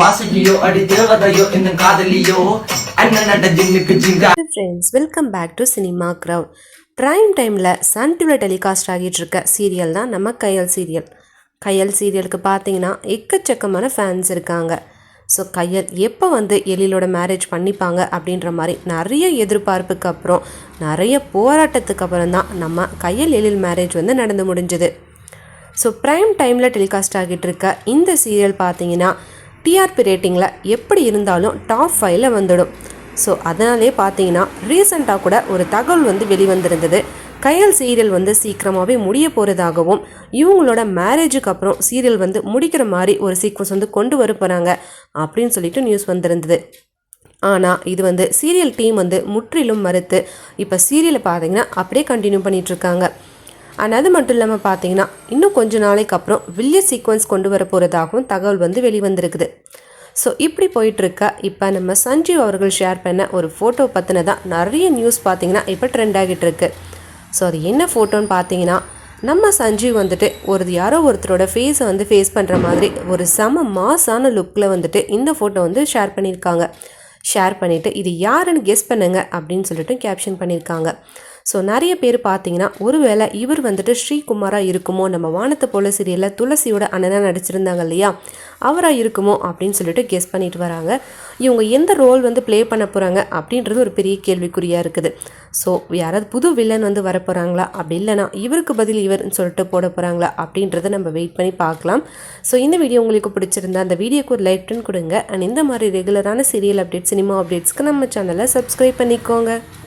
அடி தேவதையோ காதலியோ அண்ணன் நட ஜின்னுக்கு Jirga. Friends welcome back to cinema crowd prime டைமில் சன் டிவியில் டெலிகாஸ்ட் ஆகிட்டு இருக்க சீரியல் தான் நம்ம கையல் சீரியல் கையல் சீரியலுக்கு பார்த்தீங்கன்னா எக்கச்சக்கமான ஃபேன்ஸ் இருக்காங்க. ஸோ கையல் எப்போ வந்து எழிலோட மேரேஜ் பண்ணிப்பாங்க அப்படின்ற மாதிரி நிறைய எதிர்பார்ப்புக்கு அப்புறம் நிறைய போராட்டத்துக்கு அப்புறம் தான் நம்ம கையல் எழில் மேரேஜ் வந்து நடந்து முடிஞ்சுது. ஸோ ப்ரைம் டைமில் டெலிகாஸ்ட் ஆகிட்டு இருக்க இந்த சீரியல் பார்த்தீங்கன்னா டிஆர்பி ரேட்டிங்கில் எப்படி இருந்தாலும் டாப் ஃபைவ்ல வந்துடும். ஸோ அதனாலே பார்த்தீங்கன்னா ரீசண்டாக கூட ஒரு தகவல் வந்து வெளிவந்திருந்தது. கையல் சீரியல் வந்து சீக்கிரமாகவே முடிய போகிறதாகவும் இவங்களோட மேரேஜுக்கு அப்புறம் சீரியல் வந்து முடிக்கிற மாதிரி ஒரு சீக்வன்ஸ் வந்து கொண்டு வர போகிறாங்க அப்படின்னு சொல்லிட்டு நியூஸ் வந்திருந்தது. ஆனால் இது வந்து சீரியல் டீம் வந்து முற்றிலும் மறுத்து இப்போ சீரியலை பார்த்தீங்கன்னா அப்படியே கண்டினியூ பண்ணிகிட்ருக்காங்க அண்ட் அது மட்டும் இல்லாமல் பார்த்தீங்கன்னா இன்னும் கொஞ்ச நாளைக்கு அப்புறம் வில்லிய சீக்வன்ஸ் கொண்டு வர போகிறதாகவும் தகவல் வந்து வெளிவந்திருக்குது ஸோ இப்படி போயிட்டுருக்க இப்போ நம்ம சஞ்சீவ் அவர்கள் ஷேர் பண்ண ஒரு ஃபோட்டோ பற்றின தான் நிறைய நியூஸ் பார்த்தீங்கன்னா இப்போ ட்ரெண்ட் ஆகிட்டு இருக்கு ஸோ அது என்ன ஃபோட்டோன்னு பார்த்தீங்கன்னா நம்ம சஞ்சீவ் வந்துட்டு ஒரு யாரோ ஒருத்தரோட ஃபேஸை வந்து ஃபேஸ் பண்ணுற மாதிரி ஒரு செம மாஸான லுக்கில் வந்துட்டு இந்த ஃபோட்டோ வந்து ஷேர் பண்ணியிருக்காங்க. ஷேர் பண்ணிவிட்டு இது யாருன்னு கெஸ் பண்ணுங்க அப்படின்னு சொல்லிட்டு கேப்ஷன் பண்ணியிருக்காங்க. ஸோ நிறைய பேர் பார்த்தீங்கன்னா ஒருவேளை இவர் வந்துட்டு ஸ்ரீகுமாராக இருக்குமோ நம்ம வானத்தை போல சீரியலில் துளசியோட அண்ணனாக நடிச்சிருந்தாங்க இல்லையா? அவராக இருக்குமோ அப்படின்னு சொல்லிட்டு கெஸ் பண்ணிட்டு வராங்க. இவங்க எந்த ரோல் வந்து ப்ளே பண்ண போகிறாங்க அப்படின்றது ஒரு பெரிய கேள்விக்குறியாக இருக்குது. ஸோ யாராவது புது வில்லன் வந்து வர போகிறாங்களா அப்படி இல்லைனா இவருக்கு பதில் இவர்னு சொல்லிட்டு போட போகிறாங்களா அப்படின்றத நம்ம வெயிட் பண்ணி பார்க்கலாம். ஸோ இந்த வீடியோ உங்களுக்கு பிடிச்சிருந்தா அந்த வீடியோக்கு ஒரு லைக் கொடுங்க. அண்ட் இந்த மாதிரி ரெகுலரான சீரியல் அப்டேட் சினிமா அப்டேட்ஸ்க்கு நம்ம சேனலை சப்ஸ்கிரைப் பண்ணிக்கோங்க.